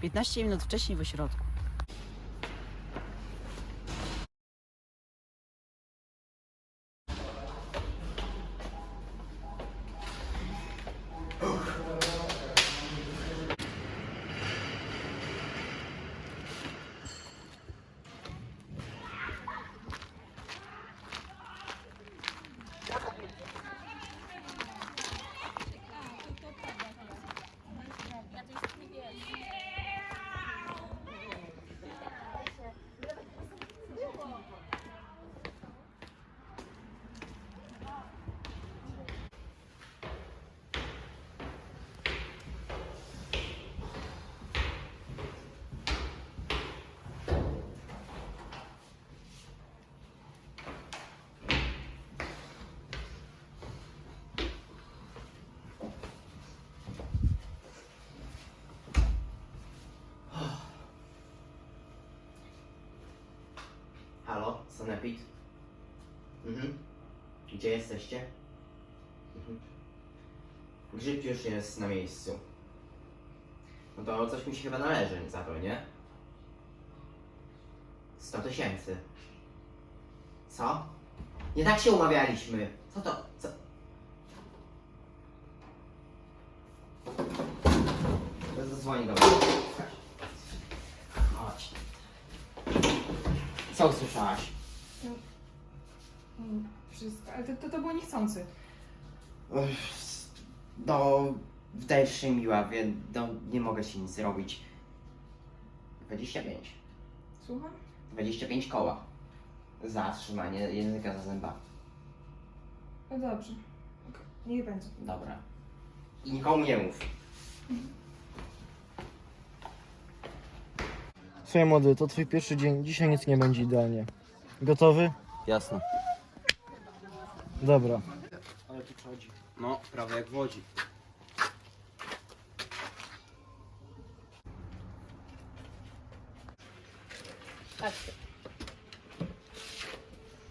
15 minut wcześniej w ośrodku. Sanepid? Mhm. Gdzie jesteście? Mhm. Grzyb już jest na miejscu. No to coś mi się chyba należy za to, nie? 100 tysięcy. Co? Nie tak się umawialiśmy. Co to? Co? Zadzwoni do mnie. Chodź. Co usłyszałaś? Wszystko, ale to, to, to było niechcący. No, wdajesz się miła, więc no, nie mogę ci nic zrobić. 25. Słucham? 25 koła. Za trzymanie języka za zęba. No dobrze. Okej, Niech będzie. Dobra. I nikomu nie mów. Słuchaj młody, to twój pierwszy dzień. Dzisiaj nic nie będzie idealnie. Gotowy? Jasne. Dobra. Ale tu chodzi. No, prawie jak w Łodzi.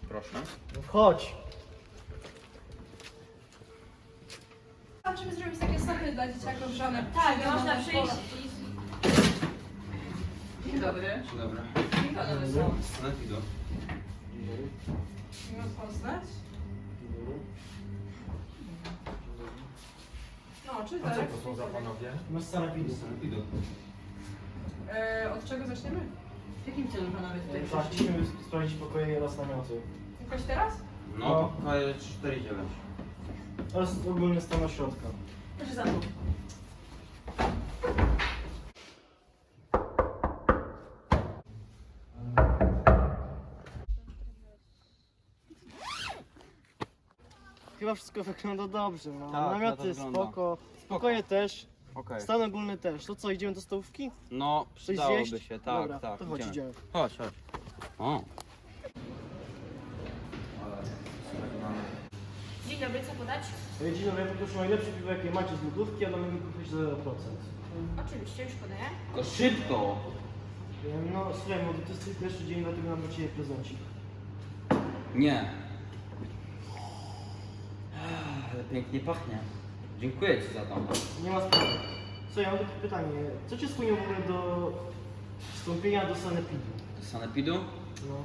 Proszę. No chodź. Czy zrobić takie sopy dla dzieciaków żonę? Tak, można przyjść. Dzień dobry. Dzień dobry. Kim panowie są? Sanepidu. Miło poznać. No, czy tak? są za panowie? Masz sanepidu. Sanepidu. E, od czego zaczniemy? W jakim celu panowie tutaj Tak, przyszli? chcieliśmy sprawdzić pokoje oraz namioty. Jakoś teraz? No, pokoje 4,9. Oraz ogólny stan ośrodka. Proszę za mną. Chyba wszystko wygląda dobrze, no. Tak, Namioty to wygląda. spoko. Pokoje też. Okej. Stan ogólny też. To co, idziemy do stołówki? No, przydałoby zjeść? się, tak, Dobra, tak. to chodź, idziemy. idziemy. Chodź, chodź. O. Dzień dobry, co podać? Ej, Dzień dobry, ja poproszę najlepsze piwo jakie macie z lodówki, a damy mi kupić za 0%. Oczywiście, już podaję. Tylko szybko. Em, No słuchaj młody, to jest twój pierwszy dzień, dlatego mam dla ciebie prezencik. Nie. Ale pięknie pachnie. Dziękuję ci za to. Nie ma sprawy. Co, ja mam takie pytanie. Co cię skłoniło w ogóle do wstąpienia do sanepidu? Do sanepidu? No.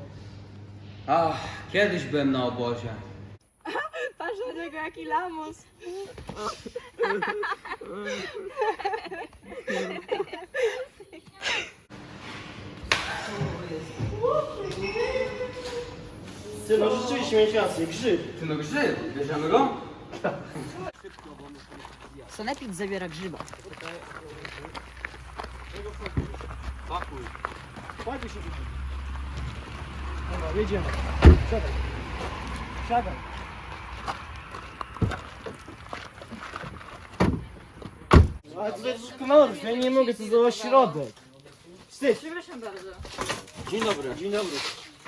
Ach, kiedyś byłem na obozie. Patrz na niego, jaki lamus. Ty, no rzeczywiście miałeś rację, grzyb. Ty no grzyb, bierzemy go? Sanepid zawiera grzyba. Pakuj. Pakuj się tutaj. Dobra, jedziemy. Siadaj. Siadaj. No, Ale tutaj doskonale, ja nie mogę, to za ośrodek. Wstyd. Przepraszam bardzo. Dzień dobry. Dzień dobry.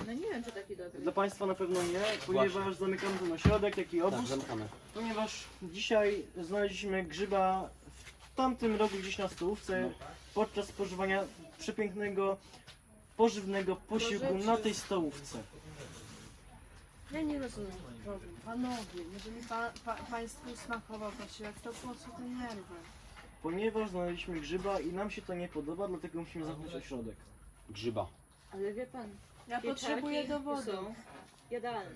No nie wiem, czy taki dobry. Dla Państwa na pewno nie, ponieważ zamykamy ten ośrodek, jak i Tak, obóz. zamykamy. Ponieważ dzisiaj znaleźliśmy grzyba w tamtym roku gdzieś na stołówce podczas spożywania przepięknego, pożywnego posiłku na tej stołówce. Ja nie rozumiem. Panowie, jeżeli pa, pa, Państwu smakował posiłek, to po co te nerwy? ponieważ znaleźliśmy grzyba i nam się to nie podoba, dlatego musimy zamknąć ośrodek. Grzyba. Ale wie pan, Ja potrzebuję dowodu. jadalne.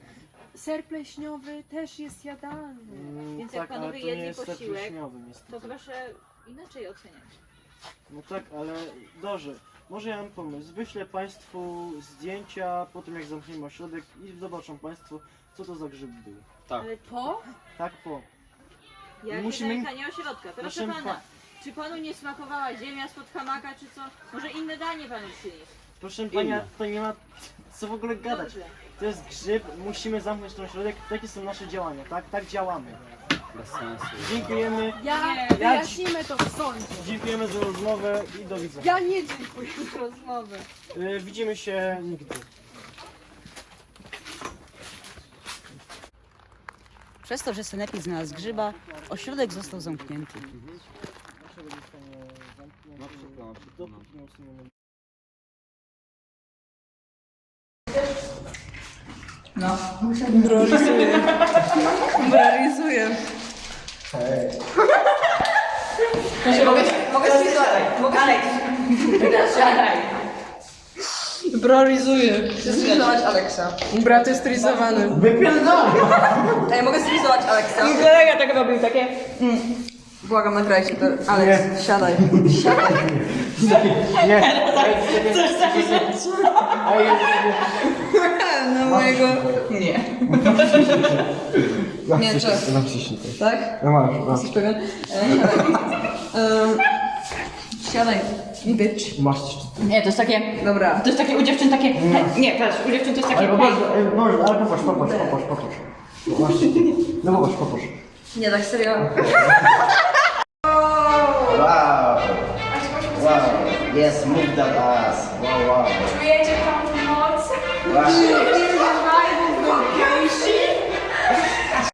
Ser pleśniowy też jest jadalny. Mm, Więc jak tak, ale panowie to nie jedli jest ser posiłek, pleśniowy, To proszę inaczej oceniać. No tak, ale dobrze. Może ja mam pomysł. Wyślę Państwu zdjęcia po tym jak zamkniemy ośrodek i zobaczą Państwo co to za grzyb był. Tak. Ale Po? Tak po. jakie Musimy- zamykanie ośrodka? Proszę Proszę pana, pa- czy panu nie smakowała ziemia spod hamaka, czy co? Może inne danie panu przynieść? Proszę Pana, to nie ma co w ogóle gadać. To jest grzyb, musimy zamknąć ten ośrodek. Takie są nasze działania, tak? Tak działamy. Bez sensu. Dziękujemy. Ja, wyjaśnimy to w sądzie. Dziękujemy za rozmowę i do widzenia. Ja nie dziękuję za rozmowę. Y, widzimy się nigdy. Przez to, że Senepid znalazł grzyba, ośrodek został zamknięty. Ośrodek zostanie No, przekonam. Dopóki nie usuniemy Moralizuję. Mogę, mogę stwierdzić, mogę Brorizuję. Chcę stylizować Aleksa. Brat jest stylizowany. Wypierdolę! Ej, mogę stylizować Aleksa. Kolega tak robił, takie... Mm. Błagam, nagrajcie to. Aleks, siadaj. Siadaj. Na mojego... Nie. Nie, czy... Tak? No masz, masz. Jesteś pewien? E, siadaj. Em, Siadaj. Bitch. Masz jeszcze. Nie, to jest takie... Dobra. To jest takie u dziewczyn takie... Nie, patrz, u dziewczyn to jest takie... Popatrz, ej, może, ale popatrz, popatrz, popatrz, popatrz. Masz. No popatrz, popatrz. Nie, tak serio. Wow! Wow! Yes, move that ass! Wow, wow! Obrigado.